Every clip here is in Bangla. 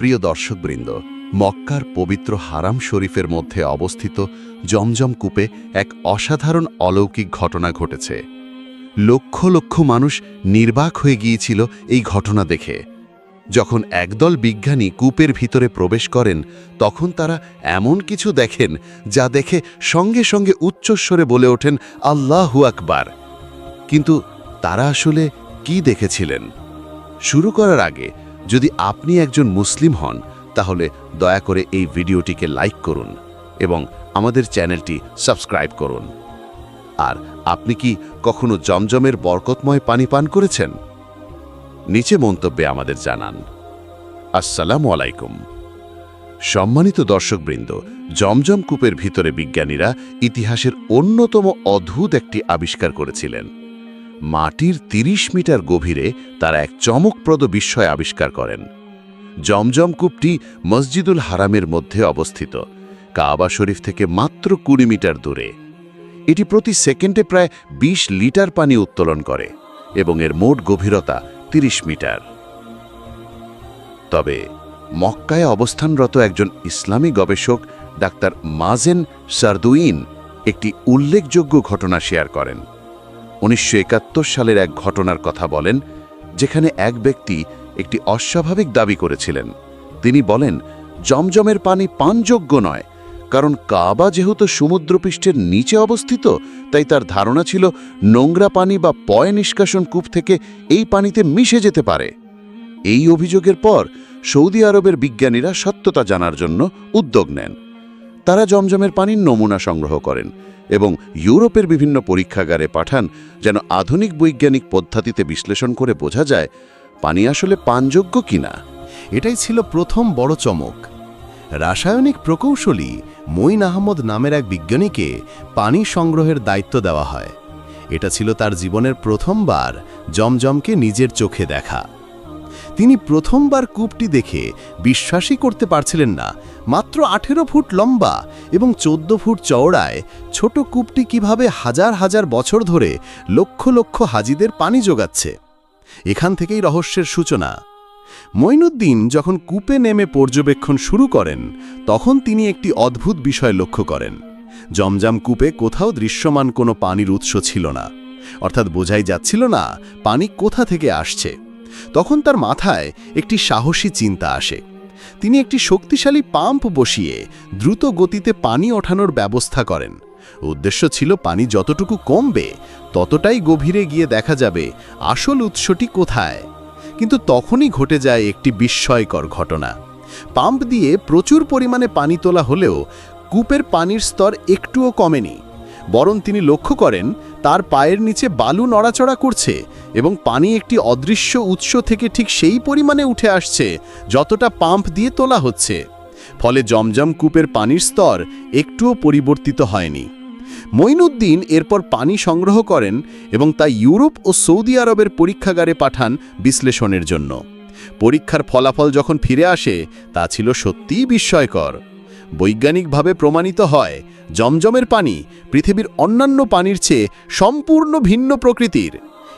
প্রিয় দর্শকবৃন্দ, মক্কার পবিত্র হারাম শরীফের মধ্যে অবস্থিত জমজম কূপে এক অসাধারণ অলৌকিক ঘটনা ঘটেছে। লক্ষ লক্ষ মানুষ নির্বাক হয়ে গিয়েছিল এই ঘটনা দেখে। যখন একদল বিজ্ঞানী কূপের ভিতরে প্রবেশ করেন, তখন তারা এমন কিছু দেখেন যা দেখে সঙ্গে সঙ্গে উচ্চস্বরে বলে ওঠেন, আল্লাহু আকবার। কিন্তু তারা আসলে কি দেখেছিলেন? শুরু করার আগে যদি আপনি একজন মুসলিম হন, তাহলে দয়া করে এই ভিডিওটিকে লাইক করুন এবং আমাদের চ্যানেলটি সাবস্ক্রাইব করুন। আর আপনি কি কখনো জমজমের বরকতময় পানি পান করেছেন? নিচে মন্তব্যে আমাদের জানান। আসসালামু আলাইকুম। সম্মানিত দর্শকবৃন্দ, জমজম কূপের ভিতরে বিজ্ঞানীরা ইতিহাসের অন্যতম অদ্ভুত একটি আবিষ্কার করেছিলেন। মাটির ৩০ মিটার গভীরে তারা এক চমকপ্রদ বিস্ময় আবিষ্কার করেন। জমজম কূপটি মসজিদুল হারামের মধ্যে অবস্থিত। কাবা শরীফ থেকে মাত্র কুড়ি মিটার দূরে। এটি প্রতি সেকেন্ডে প্রায় ২০ লিটার পানি উত্তোলন করে এবং এর মোট গভীরতা ৩০ মিটার। তবে মক্কায় অবস্থানরত একজন ইসলামী গবেষক, ডাক্তার মাজেন সারদুইন, একটি উল্লেখযোগ্য ঘটনা শেয়ার করেন। উনিশশো একাত্তর সালের এক ঘটনার কথা বলেন, যেখানে এক ব্যক্তি একটি অস্বাভাবিক দাবি করেছিলেন। তিনি বলেন, জমজমের পানি পানযোগ্য নয়, কারণ কাবা যেহেতু সমুদ্রপৃষ্ঠের নিচে অবস্থিত, তাই তার ধারণা ছিল নোংরা পানি বা পয় নিষ্কাশন কূপ থেকে এই পানিতে মিশে যেতে পারে। এই অভিযোগের পর সৌদি আরবের বিজ্ঞানীরা সত্যতা জানার জন্য উদ্যোগ নেন। তারা জমজমের পানির নমুনা সংগ্রহ করেন। এবং ইউরোপের বিভিন্ন পরীক্ষাগারে পাঠান যেন আধুনিক বৈজ্ঞানিক পদ্ধতিতে বিশ্লেষণ করে বোঝা যায় পানি আসলে পানযোগ্য কিনা। এটাই ছিল প্রথম বড় চমক। রাসায়নিক প্রকৌশলী মঈন আহমদ নামের এক বিজ্ঞানীকে পানি সংগ্রহের দায়িত্ব দেওয়া হয়। এটা ছিল তার জীবনের প্রথমবার জমজমকে নিজের চোখে দেখা। তিনি প্রথমবার কূপটি দেখে বিশ্বাসই করতে পারছিলেন না। মাত্র আঠেরো ফুট লম্বা এবং চোদ্দ ফুট চওড়ায় ছোট কূপটি কীভাবে হাজার হাজার বছর ধরে লক্ষ লক্ষ হাজিদের পানি যোগাচ্ছে? এখান থেকেই রহস্যের সূচনা। মঈনুদ্দিন যখন কূপে নেমে পর্যবেক্ষণ শুরু করেন, তখন তিনি একটি অদ্ভুত বিষয় লক্ষ্য করেন। জমজাম কূপে কোথাও দৃশ্যমান কোনো পানির উৎস ছিল না। অর্থাৎ বোঝাই যাচ্ছিল না পানি কোথা থেকে আসছে। তখন তার মাথায় একটি সাহসী চিন্তা আসে। তিনি একটি শক্তিশালী পাম্প বসিয়ে দ্রুত গতিতে পানি ওঠানোর ব্যবস্থা করেন। উদ্দেশ্য ছিল পানি যতটুকু কমবে, ততটাই গভীরে গিয়ে দেখা যাবে আসল উৎসটি কোথায়। কিন্তু তখনই ঘটে যায় একটি বিস্ময়কর ঘটনা। পাম্প দিয়ে প্রচুর পরিমাণে পানি তোলা হলেও কূপের পানির স্তর একটুও কমেনি। বরং তিনি লক্ষ্য করেন, তার পায়ের নিচে বালু নড়াচড়া করছে এবং পানি একটি অদৃশ্য উৎস থেকে ঠিক সেই পরিমাণে উঠে আসছে যতটা পাম্প দিয়ে তোলা হচ্ছে। ফলে জমজম কূপের পানির স্তর একটুও পরিবর্তিত হয়নি। মঈনুদ্দিন এরপর পানি সংগ্রহ করেন এবং তা ইউরোপ ও সৌদি আরবের পরীক্ষাগারে পাঠান বিশ্লেষণের জন্য। পরীক্ষার ফলাফল যখন ফিরে আসে, তা ছিল সত্যিই বিস্ময়কর। বৈজ্ঞানিকভাবে প্রমাণিত হয়, জমজমের পানি পৃথিবীর অন্যান্য পানির চেয়ে সম্পূর্ণ ভিন্ন প্রকৃতির।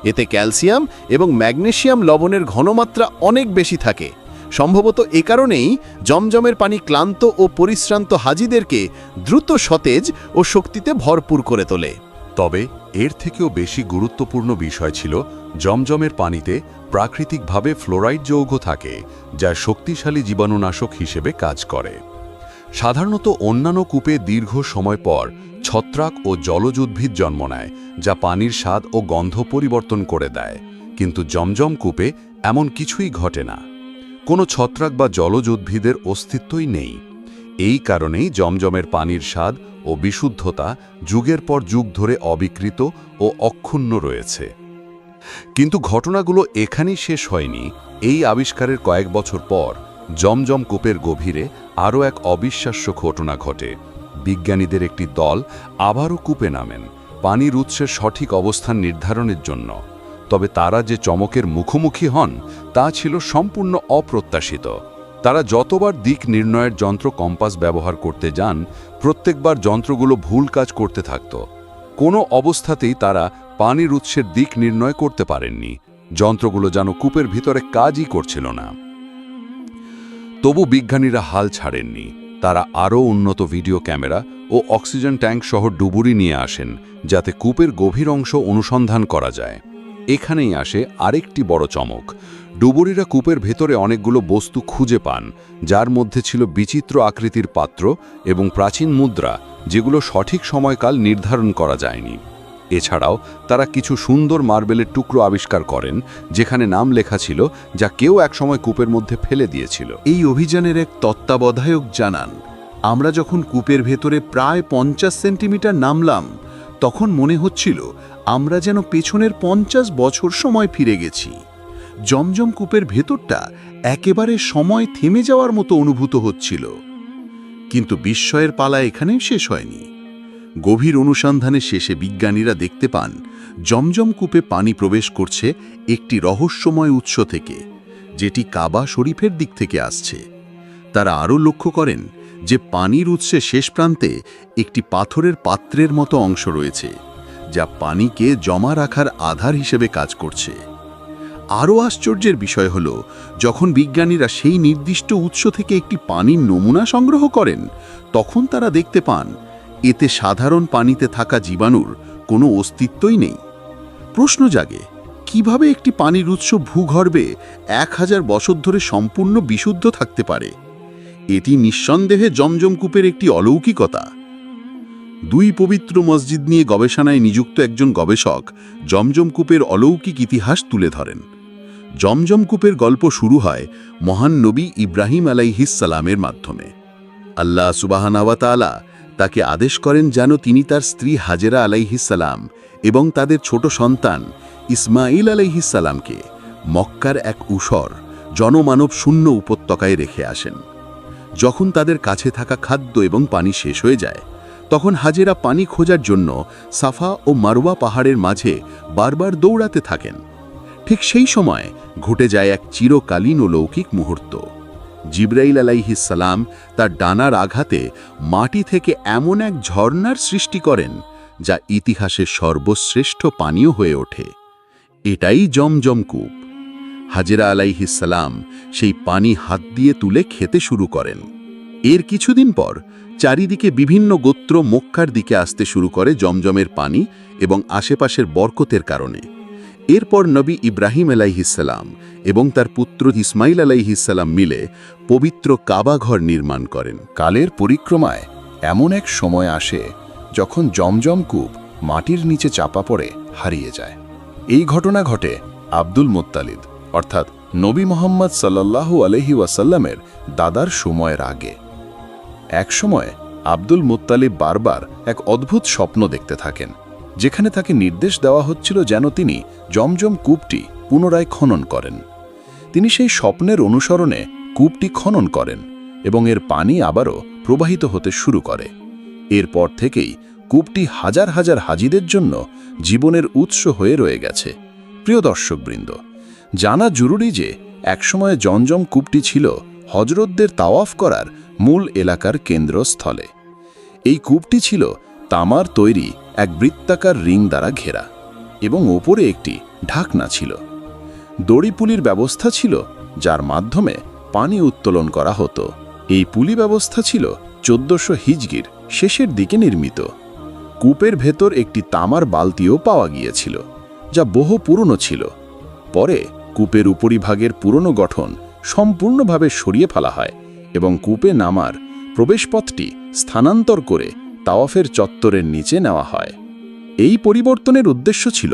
এতে ক্যালসিয়াম এবং ম্যাগনেশিয়াম লবণের ঘনমাত্রা অনেক বেশি থাকে। সম্ভবত এ কারণেই জমজমের পানি ক্লান্ত ও পরিশ্রান্ত হাজিদেরকে দ্রুত সতেজ ও শক্তিতে ভরপুর করে তোলে। তবে এর থেকেও বেশি গুরুত্বপূর্ণ বিষয় ছিল জমজমের পানিতে প্রাকৃতিকভাবে ফ্লোরাইড যৌগ থাকে, যা শক্তিশালী জীবাণুনাশক হিসেবে কাজ করে। সাধারণত অন্যান্য কূপে দীর্ঘ সময় পর ছত্রাক ও জলজ উদ্ভিদ জন্ম নেয়, যা পানির স্বাদ ও গন্ধ পরিবর্তন করে দেয়। কিন্তু জমজম কূপে এমন কিছুই ঘটে না। কোনো ছত্রাক বা জলজ উদ্ভিদের অস্তিত্বই নেই। এই কারণেই জমজমের পানির স্বাদ ও বিশুদ্ধতা যুগের পর যুগ ধরে অবিকৃত ও অক্ষুণ্ণ রয়েছে। কিন্তু ঘটনাগুলো এখানেই শেষ হয়নি। এই আবিষ্কারের কয়েক বছর পর জমজম কূপের গভীরে আরও এক অবিশ্বাস্য ঘটনা ঘটে। বিজ্ঞানীদের একটি দল আবারও কূপে নামেন, পানির উৎসের সঠিক অবস্থান নির্ধারণের জন্য। তবে তারা যে চমকের মুখোমুখি হন, তা ছিল সম্পূর্ণ অপ্রত্যাশিত। তারা যতবার দিক নির্ণয়ের যন্ত্র কম্পাস ব্যবহার করতে যান, প্রত্যেকবার যন্ত্রগুলো ভুল কাজ করতে থাকত। কোনো অবস্থাতেই তারা পানির উৎসের দিক নির্ণয় করতে পারেননি। যন্ত্রগুলো যেন কূপের ভিতরে কাজই করছিল না। তবু বিজ্ঞানীরা হাল ছাড়েননি। তারা আরও উন্নত ভিডিও ক্যামেরা ও অক্সিজেন ট্যাঙ্ক সহ ডুবুরি নিয়ে আসেন, যাতে কূপের গভীর অংশ অনুসন্ধান করা যায়। এখানেই আসে আরেকটি বড় চমক। ডুবুরিরা কূপের ভেতরে অনেকগুলো বস্তু খুঁজে পান, যার মধ্যে ছিল বিচিত্র আকৃতির পাত্র এবং প্রাচীন মুদ্রা, যেগুলো সঠিক সময়কাল নির্ধারণ করা যায়নি। এছাড়াও তারা কিছু সুন্দর মার্বেলের টুকরো আবিষ্কার করেন, যেখানে নাম লেখা ছিল, যা কেউ একসময় কূপের মধ্যে ফেলে দিয়েছিল। এই অভিযানের এক তত্ত্বাবধায়ক জানান, আমরা যখন কূপের ভেতরে প্রায় পঞ্চাশ সেন্টিমিটার নামলাম, তখন মনে হচ্ছিল আমরা যেন পেছনের পঞ্চাশ বছর সময় ফিরে গেছি। জমজম কূপের ভেতরটা একেবারে সময় থেমে যাওয়ার মতো অনুভূত হচ্ছিল। কিন্তু বিস্ময়ের পালা এখানেই শেষ হয়নি। গভীর অনুসন্ধানের শেষে বিজ্ঞানীরা দেখতে পান, জমজম কূপে পানি প্রবেশ করছে একটি রহস্যময় উৎস থেকে, যেটি কাবা শরীফের দিক থেকে আসছে। তারা আরও লক্ষ্য করেন যে পানির উৎসে শেষ প্রান্তে একটি পাথরের পাত্রের মতো অংশ রয়েছে, যা পানিকে জমা রাখার আধার হিসেবে কাজ করছে। আরও আশ্চর্যের বিষয় হল, যখন বিজ্ঞানীরা সেই নির্দিষ্ট উৎস থেকে একটি পানির নমুনা সংগ্রহ করেন, তখন তারা দেখতে পান এতে সাধারণ পানিতে থাকা জীবাণুর কোনো অস্তিত্বই নেই। প্রশ্ন জাগে, কীভাবে একটি পানির উৎস ভূগর্ভে এক হাজার বছর ধরে সম্পূর্ণ বিশুদ্ধ থাকতে পারে? এটি নিঃসন্দেহে জমজমকূপের একটি অলৌকিকতা। দুই পবিত্র মসজিদ নিয়ে গবেষণায় নিযুক্ত একজন গবেষক জমজমকূপের অলৌকিক ইতিহাস তুলে ধরেন। জমজম কূপের গল্প শুরু হয় মহান নবী ইব্রাহিম আলাইহিসালামের মাধ্যমে। আল্লাহ সুবাহানাওয়াতালা তাকে আদেশ করেন যেন তিনি তার স্ত্রী হাজেরা আলাইহিসালাম এবং তাদের ছোট সন্তান ইসমাইল আলাইহিসালামকে মক্কার এক উসর জনমানব শূন্য উপত্যকায় রেখে আসেন। যখন তাদের কাছে থাকা খাদ্য এবং পানি শেষ হয়ে যায়, তখন হাজেরা পানি খোঁজার জন্য সাফা ও মারওয়া পাহাড়ের মাঝে বারবার দৌড়াতে থাকেন। ঠিক সেই সময় ঘটে যায় এক চিরকালীন ও লৌকিক মুহূর্ত। জিব্রাইল আলাইহিসালাম তার ডানার আঘাতে মাটি থেকে এমন এক ঝর্ণার সৃষ্টি করেন, যা ইতিহাসের সর্বশ্রেষ্ঠ পানীয় হয়ে ওঠে। এটাই জমজম কূপ। হাজেরা আলাইহিসালাম সেই পানি হাত দিয়ে তুলে খেতে শুরু করেন। এর কিছুদিন পর চারিদিকে বিভিন্ন গোত্র মক্কার দিকে আসতে শুরু করে জমজমের পানি এবং আশেপাশের বরকতের কারণে। এরপর নবী ইব্রাহিম আলাইহিসাল্লাম এবং তার পুত্র ইসমাইল আলাইহিসাল্লাম মিলে পবিত্র কাবাঘর নির্মাণ করেন। কালের পরিক্রমায় এমন এক সময় আসে যখন জমজম কূপ মাটির নিচে চাপা পড়ে, হারিয়ে যায়। এই ঘটনা ঘটে আব্দুল মোত্তালিদ অর্থাৎ নবী মোহাম্মদ সাল্লাল্লাহু আলহি ওয়াসাল্লামের দাদার সময়ের আগে। এক সময় আব্দুল মুত্তালিব বারবার এক অদ্ভুত স্বপ্ন দেখতে থাকেন। যেখানে তাকে নির্দেশ দেওয়া হচ্ছিল যেন তিনি জমজম কূপটি পুনরায় খনন করেন। তিনি সেই স্বপ্নের অনুসরণে কূপটি খনন করেন এবং এর পানি আবারও প্রবাহিত হতে শুরু করে। এরপর থেকেই কূপটি হাজার হাজার হাজিদের জন্য জীবনের উৎস হয়ে রয়ে গেছে। প্রিয় দর্শকবৃন্দ, জানা জরুরি যে একসময় জমজম কূপটি ছিল হজরতদের তাওয়াফ করার মূল এলাকার কেন্দ্রস্থলে। এই কূপটি ছিল তামার তৈরি এক বৃত্তাকার রিং দ্বারা ঘেরা এবং ওপরে একটি ঢাকনা ছিল। দড়িপুলির ব্যবস্থা ছিল, যার মাধ্যমে পানি উত্তোলন করা হতো। এই পুলি ব্যবস্থা ছিল চোদ্দশো হিজগির শেষের দিকে নির্মিত। কূপের ভেতর একটি তামার বালতিও পাওয়া গিয়েছিল, যা বহু পুরনো ছিল। পরে কূপের উপরিভাগের পুরনো গঠন সম্পূর্ণভাবে সরিয়ে ফেলা হয় এবং কূপে নামার প্রবেশপথটি স্থানান্তর করে তাওয়াফের চত্বরের নিচে নেওয়া হয়। এই পরিবর্তনের উদ্দেশ্য ছিল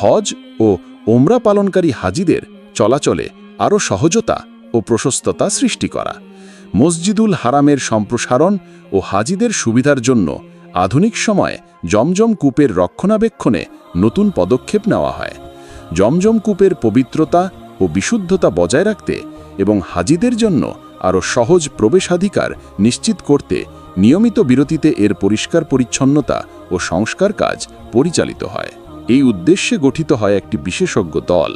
হজ ও ওমরা পালনকারী হাজিদের চলাচলে আরও সহজতা ও প্রশস্ততা সৃষ্টি করা। মসজিদুল হারামের সম্প্রসারণ ও হাজিদের সুবিধার জন্য আধুনিক সময়ে জমজম কূপের রক্ষণাবেক্ষণে নতুন পদক্ষেপ নেওয়া হয়। জমজম কূপের পবিত্রতা ও বিশুদ্ধতা বজায় রাখতে এবং হাজিদের জন্য আরও সহজ প্রবেশাধিকার নিশ্চিত করতে নিয়মিত বিরতিতে এর পরিষ্কার পরিচ্ছন্নতা ও সংস্কার কাজ পরিচালিত হয়। এই উদ্দেশ্যে গঠিত হয় একটি বিশেষজ্ঞ দল,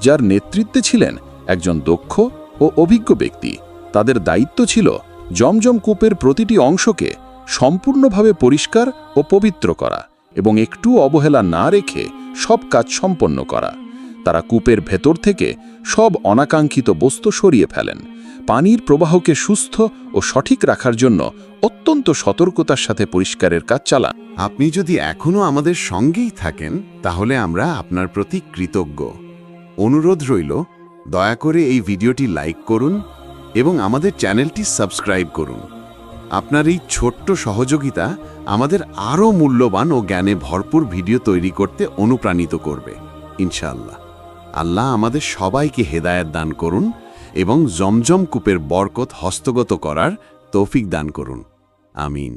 যার নেতৃত্বে ছিলেন একজন দক্ষ ও অভিজ্ঞ ব্যক্তি। তাদের দায়িত্ব ছিল জমজম কূপের প্রতিটি অংশকে সম্পূর্ণভাবে পরিষ্কার ও পবিত্র করা এবং একটু অবহেলা না রেখে সব কাজ সম্পন্ন করা। তারা কূপের ভেতর থেকে সব অনাকাঙ্ক্ষিত বস্তু সরিয়ে ফেলেন। পানির প্রবাহকে সুস্থ ও সঠিক রাখার জন্য অত্যন্ত সতর্কতার সাথে পরিষ্কারের কাজ চালান। আপনি যদি এখনও আমাদের সঙ্গেই থাকেন, তাহলে আমরা আপনার প্রতি কৃতজ্ঞ। অনুরোধ রইল, দয়া করে এই ভিডিওটি লাইক করুন এবং আমাদের চ্যানেলটি সাবস্ক্রাইব করুন। আপনার এই ছোট্ট সহযোগিতা আমাদের আরও মূল্যবান ও জ্ঞানে ভরপুর ভিডিও তৈরি করতে অনুপ্রাণিত করবে। ইনশাআল্লাহ। আল্লাহ আমাদের সবাইকে হেদায়ত দান করুন এবং জমজম কূপের বরকত হস্তগত করার তৌফিক দান করুন। আমিন।